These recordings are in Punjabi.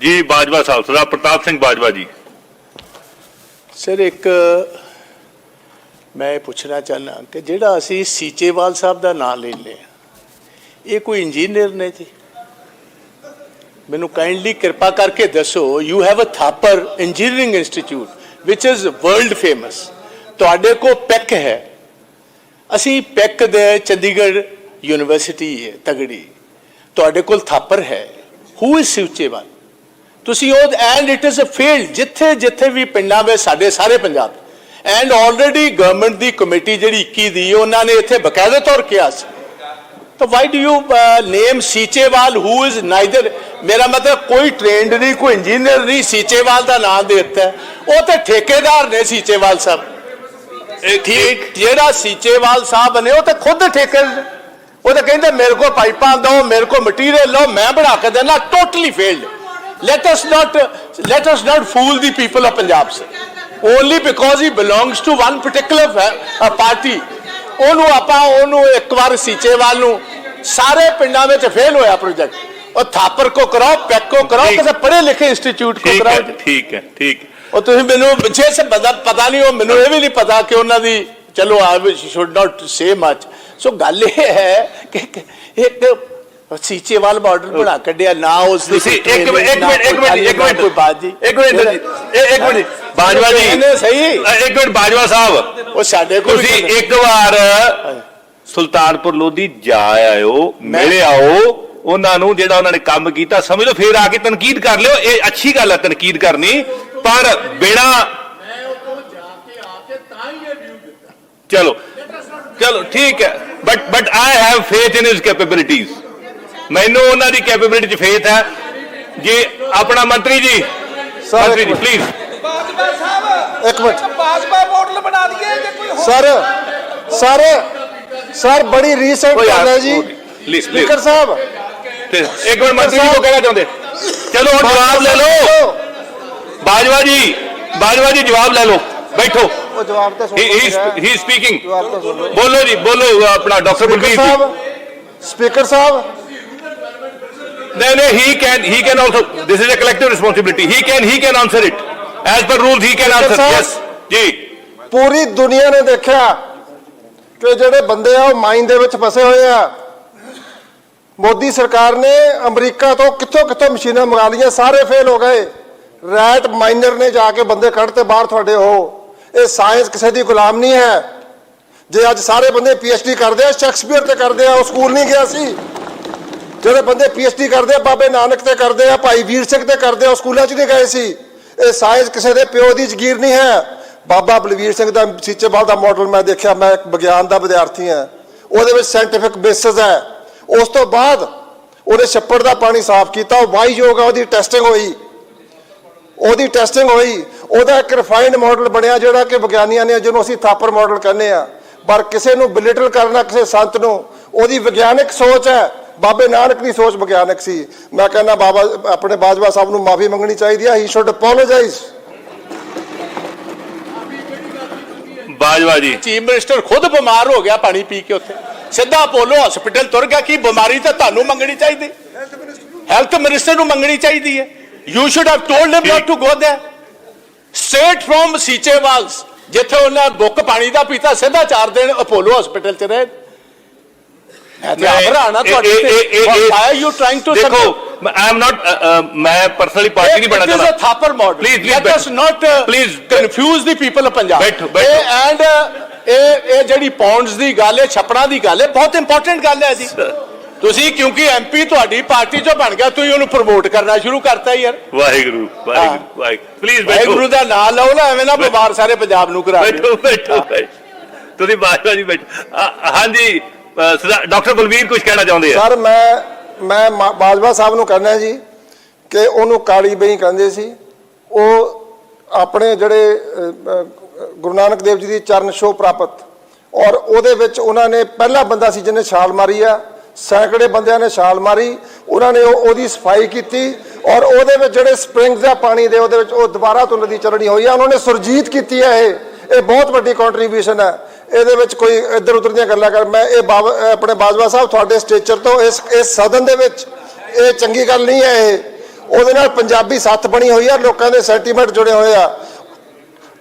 ਜੀ, ਬਾਜਵਾ ਸਾਹਿਬ ਸਰਦਾਰ ਪ੍ਰਤਾਪ ਸਿੰਘ ਬਾਜਵਾ ਜੀ। ਸਰ, ਇੱਕ ਮੈਂ ਇਹ ਪੁੱਛਣਾ ਚਾਹੁੰਦਾ ਕਿ ਜਿਹੜਾ ਅਸੀਂ ਸੀਚੇਵਾਲ ਸਾਹਿਬ ਦਾ ਨਾਮ ਲੈ ਹਾਂ ਇਹ ਕੋਈ ਇੰਜੀਨੀਅਰ ਨਹੀਂ ਜੀ? ਮੈਨੂੰ ਕਾਈਂਡਲੀ ਕਿਰਪਾ ਕਰਕੇ ਦੱਸੋ you have a Thapar engineering institute which is world famous ਤੁਹਾਡੇ ਕੋ ਪੈਕ ਹੈ। ਅਸੀਂ ਪੈਕ ਦੇ ਚੰਡੀਗੜ੍ਹ ਯੂਨੀਵਰਸਿਟੀ ਹੈ ਤਗੜੀ। ਤੁਹਾਡੇ ਕੋਲ ਥਾਪਰ ਹੈ। Who is Seechewal? ਤੁਸੀਂ ਉਹ and it is a field ਜਿੱਥੇ ਜਿੱਥੇ ਵੀ ਪਿੰਡਾਂ ਵਿੱਚ ਸਾਡੇ ਸਾਰੇ ਪੰਜਾਬ ਐਂਡ ਆਲਰੇਡੀ ਗਵਰਨਮੈਂਟ ਦੀ ਕਮੇਟੀ ਜਿਹੜੀ 21 ਦੀ ਉਹਨਾਂ ਨੇ ਇੱਥੇ ਬਕਾਇਦਾ ਤੌਰ ਕਿਹਾ ਸੀ। ਤਾਂ why do you name Seechewal who is neither ਮੇਰਾ ਮਤਲਬ ਕੋਈ ਟ੍ਰੇਨਡ ਨਹੀਂ ਕੋਈ ਇੰਜੀਨੀਅਰ ਨਹੀਂ ਸੀਚੇਵਾਲ ਦਾ ਨਾਮ ਦੇ ਦਿੱਤਾ। ਉਹ ਤੇ ਠੇਕੇਦਾਰ ਨੇ ਸੀਚੇਵਾਲ ਸਾਹਿਬ। ਇਹ ਠੀਕ ਜਿਹੜਾ ਸੀਚੇਵਾਲ ਸਾਹਿਬ ਨੇ ਉਹ ਤੇ ਖੁਦ ਠੇਕੇ ਉਹ ਤਾਂ ਕਹਿੰਦੇ ਮੇਰੇ ਕੋਲ ਪਾਈਪਾਂ ਦਿਓ ਮੇਰੇ ਕੋਲ ਮਟੀਰੀਅਲ ਲਓ ਮੈਂ ਬਣਾ ਕੇ ਦੇਣਾ totally failed let us not let us not fool the people of punjab sir. only because he belongs to one particular fa- uh, party ਉਹਨੂੰ ਆਪਾਂ ਉਹਨੂੰ ਇੱਕ ਵਾਰ ਸੀਚੇਵਾਲ ਨੂੰ ਸਾਰੇ ਪਿੰਡਾਂ ਵਿੱਚ ਫੇਲ ਹੋਇਆ ਪ੍ਰੋਜੈਕਟ ਉਹ ਥਾਪਰ ਕੋ ਕਰਾਓ ਪੈਕ ਕੋ ਕਰਾਓ। ਕਿਸੇ ਪੜ੍ਹੇ ਲਿਖੇ ਇੰਸਟੀਚਿਊਟ ਕੋ ਕਰਾਓ। ਠੀਕ ਹੈ ਠੀਕ। ਉਹ ਤੁਸੀਂ ਮੈਨੂੰ ਪਿੱਛੇ ਸੇ ਪਤਾ ਨਹੀਂ ਉਹ ਮੈਨੂੰ ਇਹ ਵੀ ਨਹੀਂ ਪਤਾ ਕਿ ਉਹਨਾਂ ਦੀ ਚਲੋ ਆਈ should not say much so ਗੱਲ ਇਹ ਹੈ ਕਿ ਕਿ ਇੱਕ ਸੀਚੇਵਾਲ ਮਾਡਲ ਬਣਾ ਕੱਢਿਆ ਨਾ ਉਸ ਦੀ ਤੁਸੀਂ ਇੱਕ ਮਿੰਟ ਇੱਕ ਮਿੰਟ ਇੱਕ ਮਿੰਟ ਇੱਕ ਮਿੰਟ ਕੋਈ ਬਾਤ ਜੀ ਇੱਕ ਮਿੰਟ ਇਹ- ਇੱਕ ਮਿੰਟ ਬਾਜਵਾ ਜੀ। ਸਹੀ। ਇੱਕ ਮਿੰਟ ਬਾਜਵਾ ਸਾਹਿਬ। ਉਹ ਸਾਡੇ ਕੋਲ ਤੁਸੀਂ ਇੱਕ ਵਾਰ ਸੁਲਤਾਨਪੁਰ ਲੋਧੀ ਜਾ ਆਇਓ ਮਿਲੇ ਆਓ ਉਹਨਾਂ ਨੂੰ ਜਿਹੜਾ ਉਹਨਾਂ ਨੇ ਕੰਮ ਕੀਤਾ ਸਮਝ ਲਓ ਫੇਰ ਆ ਕੇ ਤਨਕੀਦ ਕਰ ਲਿਓ ਇਹ ਅੱਛੀ ਗੱਲ ਹੈ ਤਨਕੀਦ ਕਰਨੀ ਪਰ ਬਿਨਾ ਚਲੋ ਚਲੋ ਠੀਕ ਹੈ but but I have faith in his capabilities ਮੈਨੂੰ ਉਹਨਾਂ ਦੀ ਕੈਪੇਬਿਲਿਟੀ 'ਚ ਫੇਥ ਹੈ। ਜੀ ਆਪਣਾ ਮੰਤਰੀ ਜੀ। ਸਰ, ਮੰਤਰੀ ਜੀ। ਪਲੀਜ਼ ਬਾਜਵਾ ਸਾਹਿਬ ਇੱਕ ਮਿੰਟ। ਬਾਜਵਾ ਮਾਡਲ ਬਣਾ ਦਈਏ ਜੇ ਕੋਈ ਹੋਰ ਸਰ ਸਰ ਸਰ ਬੜੀ ਰੀਸੈਂਟ ਗੱਲ ਹੈ ਜੀ। ਸਪੀਕਰ। ਸਾਹਿਬ। ਤੇ ਇੱਕ ਮਿੰਟ ਮੰਤਰੀ ਜੀ ਕੋ ਕਹਿਣਾ ਚਾਹੁੰਦੇ। ਚਲੋ ਹੁਣ ਜਵਾਬ ਲੈ ਲਓ। ਬਾਜਵਾ ਜੀ ਬਾਜਵਾ ਜੀ ਜਵਾਬ ਲੈ ਲਓ। ਬੈਠੋ। ਉਹ ਜਵਾਬ ਤਾਂ ਸੁਣ ਹੀ। ਸਪੀਕਿੰਗ ਬੋਲੋ ਜੀ ਬੋਲੋ ਆਪਣਾ ਡਾਕਟਰ ਬਲਬੀਰ ਜੀ। ਸਾਹਿਬ ਸਪੀਕਰ ਸਾਹਿਬ। ਨਹੀਂ he can he can also this is a collective responsibility. He can he can answer it. As per rules he can answer yes. ਜੀ ਪੂਰੀ ਦੁਨੀਆ ਨੇ ਦੇਖਿਆ ਕਿ ਜਿਹੜੇ ਬੰਦੇ ਆ ਉਹ ਮਾਈਨ ਦੇ ਵਿੱਚ ਫਸੇ ਹੋਏ ਆ। ਮੋਦੀ ਸਰਕਾਰ ਨੇ ਅਮਰੀਕਾ ਤੋਂ ਕਿੱਥੋਂ ਕਿੱਥੋਂ ਮਸ਼ੀਨਾਂ ਮੰਗਾ ਲਈਆਂ ਸਾਰੇ ਫੇਲ ਹੋ ਗਏ। ਰੈਟ ਮਾਈਨਰ ਨੇ ਜਾ ਕੇ ਬੰਦੇ ਕੱਢਤੇ ਬਾਹਰ ਤੁਹਾਡੇ ਉਹ। ਇਹ ਸਾਇੰਸ ਕਿਸੇ ਦੀ ਗੁਲਾਮ ਨਹੀਂ ਹੈ। ਜੇ ਅੱਜ ਸਾਰੇ ਬੰਦੇ ਪੀਐਚਡੀ ਕਰਦੇ ਆ ਸ਼ੈਕਸਪੀਅਰ ਤੇ ਕਰਦੇ ਆ ਉਹ ਸਕੂਲ ਨਹੀਂ ਗਿਆ ਸੀ। ਜਿਹੜੇ ਬੰਦੇ ਪੀਐਚਡੀ ਕਰਦੇ ਆ, ਬਾਬੇ ਨਾਨਕ ਤੇ ਕਰਦੇ ਆ, ਭਾਈ ਵੀਰ ਸਿੰਘ ਤੇ ਕਰਦੇ ਆ, ਉਹ ਸਕੂਲਾਂ 'ਚ ਨਹੀਂ ਗਏ ਸੀ। ਇਹ ਸਾਇੰਸ ਕਿਸੇ ਦੇ ਪਿਓ ਦੀ ਜ਼ਗੀਰ ਨਹੀਂ ਹੈ। ਬਾਬਾ ਬਲਵੀਰ ਸਿੰਘ ਦਾ ਸੀਚੇਵਾਲ ਦਾ ਮਾਡਲ ਮੈਂ ਦੇਖਿਆ, ਮੈਂ ਇੱਕ ਵਿਗਿਆਨ ਦਾ ਵਿਦਿਆਰਥੀ ਹਾਂ। ਉਹਦੇ ਵਿੱਚ ਸਾਇੰਟੀਫਿਕ ਬੇਸਿਸ ਹੈ। ਉਸ ਤੋਂ ਬਾਅਦ ਉਹਨੇ ਛੱਪੜ ਦਾ ਪਾਣੀ ਸਾਫ਼ ਕੀਤਾ, ਉਹ ਵਾਈ ਯੋਗਾ ਉਹਦੀ ਟੈਸਟਿੰਗ ਹੋਈ। ਉਹਦੀ ਟੈਸਟਿੰਗ ਹੋਈ। ਉਹਦਾ ਇੱਕ ਰਿਫਾਈਨਡ ਮਾਡਲ ਬਣਿਆ, ਜਿਹੜਾ ਕਿ ਵਿਗਿਆਨੀਆਂ ਨੇ, ਜਿਹਨੂੰ ਅਸੀਂ ਥਾਪਰ ਮਾਡਲ ਕਹਿੰਦੇ ਆ ਪਰ ਕਿਸੇ ਨੂੰ ਬਿਲਿਟਲ ਕਰਨਾ, ਕਿਸੇ ਸੰਤ ਨੂੰ, ਉਹਦੀ ਵਿਗਿਆਨਿਕ ਸੋਚ ਹੈ। ਬਾਬੇ ਨਾਨਕ ਦੀ ਸੋਚ ਵਿਗਿਆਨਿਕ ਸੀ। ਮੈਂ ਕਹਿੰਦਾ ਬਾਬਾ ਆਪਣੇ ਬਾਜਵਾ ਸਾਹਿਬ ਨੂੰ ਮਾਫੀ ਮੰਗਣੀ ਚਾਹੀਦੀ ਹੈ ਹੀ ਸ਼ੁੱਡ ਅਪੋਲੋਜਾਈਜ਼ ਬਾਜਵਾ ਜੀ। ਚੀਫ ਮਿਨਿਸਟਰ ਖੁਦ ਬਿਮਾਰ ਹੋ ਗਿਆ ਪਾਣੀ ਪੀ ਕੇ ਉੱਥੇ। ਸਿੱਧਾ ਅਪੋਲੋ ਹਸਪੀਟਲ ਤੁਰ ਗਿਆ ਕੀ ਬਿਮਾਰੀ ਤਾਂ ਤੁਹਾਨੂੰ ਮੰਗਣੀ ਚਾਹੀਦੀ। ਹੈਲਥ ਮਿਨਿਸਟਰ ਨੂੰ ਮੰਗਣੀ ਚਾਹੀਦੀ ਹੈ। You should have told him not to go there straight from Seechewal's ਜਿੱਥੇ ਉਹਨਾਂ ਬੁੱਕ ਪਾਣੀ ਦਾ ਪੀਤਾ ਸਿੱਧਾ ਚਾਰ ਦਿਨ ਅਪੋਲੋ ਹਸਪੀਟਲ ਚ ਰਹੇ। ਮੈਂ ਤੇ ਆਭਰਾਣਾ ਤੁਹਾਡੇ ਤੇ ਵਾਈ ਯੂ ਟ੍ਰਾਈਂਗ ਟੂ ਦੇਖੋ ਆਈ ਐਮ ਨਾਟ ਮੈਂ ਪਰਸਨਲੀ ਪਾਰਟੀ ਨਹੀਂ ਬਣਨਾ It is a ਚਾਹੁੰਦਾ। thapper model. Please, please, Let bੈਠੋ। us not Please, confuse the people of Punjab. ਬੈਠੋ, ਬੈਠੋ। ਇਹ and ਇਹ ਇਹ ਜਿਹੜੀ ਪੌਂਡਸ ਦੀ ਗੱਲ ਹੈ ਛਪੜਾ ਦੀ ਗੱਲ ਹੈ ਬਹੁਤ ਇੰਪੋਰਟੈਂਟ ਗੱਲ ਹੈ ਜੀ। ਤੁਸੀਂ ਕਿਉਂਕਿ ਐਮਪੀ ਤੁਹਾਡੀ ਪਾਰਟੀ ਚੋਂ ਬਣ ਗਿਆ ਤੁਸੀਂ ਉਹਨੂੰ ਪ੍ਰਮੋਟ ਕਰਨਾ ਸ਼ੁਰੂ ਕਰਤਾ ਯਾਰ। ਵਾਹਿਗੁਰੂ ਵਾਹਿਗੁਰੂ ਵਾਹਿਗੁਰੂ। ਪਲੀਜ਼ ਬੈਠੋ। ਵਾਹਿਗੁਰੂ ਦਾ ਨਾਮ ਲਓ ਨਾ ਐਵੇਂ ਨਾ ਬਿਮਾਰ ਸਾਰੇ ਪੰਜਾਬ ਨੂੰ ਕਰਾ ਬੈਠੋ ਬੈਠੋ। ਤੁਸੀਂ ਬਾਜਵਾ ਜੀ ਬੈਠੋ। ਅ, ਹਾਂਜੀ ਅ, ਸਰਦਾਰ ਡਾਕਟਰ ਬਲਵੀਰ ਕੁਝ ਕਹਿਣਾ ਚਾਹੁੰਦੇ ਆ? ਸਰ ਮੈਂ ਮੈਂ ਮਾ- ਬਾਜਵਾ ਸਾਹਿਬ ਨੂੰ ਕਹਿੰਦਾ ਜੀ ਕਿ ਉਹਨੂੰ ਕਾਲੀ ਬਈ ਕਹਿੰਦੇ ਸੀ। ਉਹ ਆਪਣੇ ਜਿਹੜੇ ਅ, ਅ, ਗੁਰੂ ਨਾਨਕ ਦੇਵ ਜੀ ਦੀ ਚਰਨ ਛੋਹ ਪ੍ਰਾਪਤ। ਔਰ ਉਹਦੇ ਵਿੱਚ ਉਹਨਾਂ ਨੇ ਪਹਿਲਾ ਬੰਦਾ ਸੀ ਜਿਹਨੇ ਛਾਲ ਮਾਰੀ ਆ। ਸੈਂਕੜੇ ਬੰਦਿਆਂ ਨੇ ਛਾਲ ਮਾਰੀ। ਉਹਨਾਂ ਨੇ ਉਹ- ਉਹਦੀ ਸਫ਼ਾਈ ਕੀਤੀ। ਔਰ ਉਹਦੇ ਵਿੱਚ ਜਿਹੜੇ ਸਪ੍ਰਿੰਗਸ ਆ ਪਾਣੀ ਦੇ ਉਹਦੇ ਵਿੱਚ ਉਹ ਦੁਬਾਰਾ ਤੋਂ ਨਦੀ ਚੱਲਣੀ ਹੋਈ ਆ। ਉਹਨਾਂ ਨੇ ਸੁਰਜੀਤ ਕੀਤੀ ਹੈ ਇਹ। ਇਹ ਬਹੁਤ ਵੱਡੀ ਕੰਟਰੀਬਿਊਸ਼ਨ ਹੈ ਇਹਦੇ ਵਿੱਚ ਕੋਈ ਇੱਧਰ ਉੱਧਰ ਦੀਆਂ ਗੱਲਾਂ ਕਰ ਮੈਂ ਇਹ ਆਪਣੇ ਬਾਜਵਾ ਸਾਹਿਬ ਤੁਹਾਡੇ ਸਟੇਚਰ ਤੋਂ ਇਸ ਇਸ ਸਦਨ ਦੇ ਵਿੱਚ ਇਹ ਚੰਗੀ ਗੱਲ ਨਹੀਂ ਹੈ ਇਹ। ਉਹਦੇ ਨਾਲ ਪੰਜਾਬੀ ਸੱਥ ਬਣੀ ਹੋਈ ਆ, ਲੋਕਾਂ ਦੇ ਸੈਂਟੀਮੈਂਟ ਜੁੜੇ ਹੋਏ ਆ।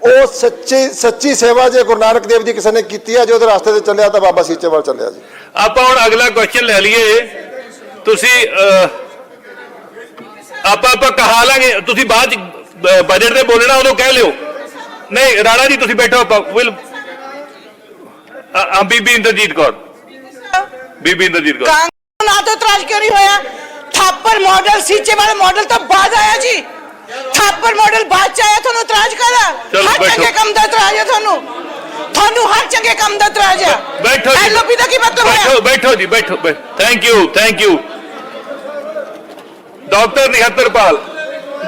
ਉਹ ਸੱਚੀ ਸੱਚੀ ਸੇਵਾ ਜੇ ਗੁਰੂ ਨਾਨਕ ਦੇਵ ਜੀ ਕਿਸੇ ਨੇ ਕੀਤੀ ਆ, ਜੇ ਉਹਦੇ ਰਸਤੇ ਤੇ ਚੱਲਿਆ ਤਾਂ ਬਾਬਾ ਸੀਚੇਵਾਲ ਚੱਲਿਆ ਜੀ। ਆਪਾਂ ਹੁਣ ਅਗਲਾ ਕੁਐਸਚਨ ਲੈ ਲਈਏ। ਤੁਸੀਂ ਆਪਾਂ ਆਪਾਂ ਕਹਾ ਲਾਂਗੇ। ਤੁਸੀਂ ਬਾਅਦ ਚ ਬਜਟ ਦੇ ਬੋਲਣਾ, ਉਦੋਂ ਕਹਿ ਲਿਓ। ਨਹੀਂ, ਰਾਣਾ ਜੀ, ਤੁਸੀਂ ਬੈਠੋ ਆਪਾਂ। ਵਿਲ ਆ ਬੀਬੀ ਇੰਦਰਜੀਤ ਕੌਰ। ਬੀਬੀ ਇੰਦਰਜੀਤ ਕੌਰ। ਕਾਂਗਰਸ ਨਾ ਤੋਂ ਇਤਰਾਜ਼ ਕਿਉਂ ਨਹੀਂ ਹੋਇਆ? ਥਾਪਰ ਮਾਡਲ ਸੀਚੇ ਵਾਲਾ ਮਾਡਲ ਤਾਂ ਬਾਅਦ ਆਇਆ ਜੀ। ਥਾਪਰ ਮਾਡਲ ਬਾਅਦ ਚ ਆਇਆ ਤੁਹਾਨੂੰ ਕਾਹਦਾ ਚਲੋ ਹਰ ਬੈਠੋ। ਚੰਗੇ ਕੰਮ ਦਾ ਇਤਰਾਜ਼ ਹੈ ਤੁਹਾਨੂੰ। ਤੁਹਾਨੂੰ ਹਰ ਚੰਗੇ ਕੰਮ ਦਾ ਇਤਰਾਜ਼ ਹੈ। ਬੈਠੋ ਜੀ। ਐਲਓਪੀ ਦਾ ਕੀ ਮਤਲਬ ਬੈਠੋ ਹੋਇਆ? ਬੈਠੋ ਜੀ ਬੈਠੋ thank you thank you doctor Nihattarpal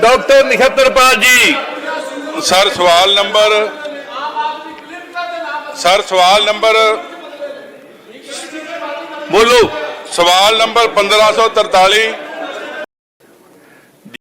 doctor Nihattarpal ji. Sir ਸਵਾਲ ਨੰਬਰ ਸਰ ਸਵਾਲ ਨੰਬਰ ਬੋਲੋ। ਸਵਾਲ ਨੰਬਰ 1543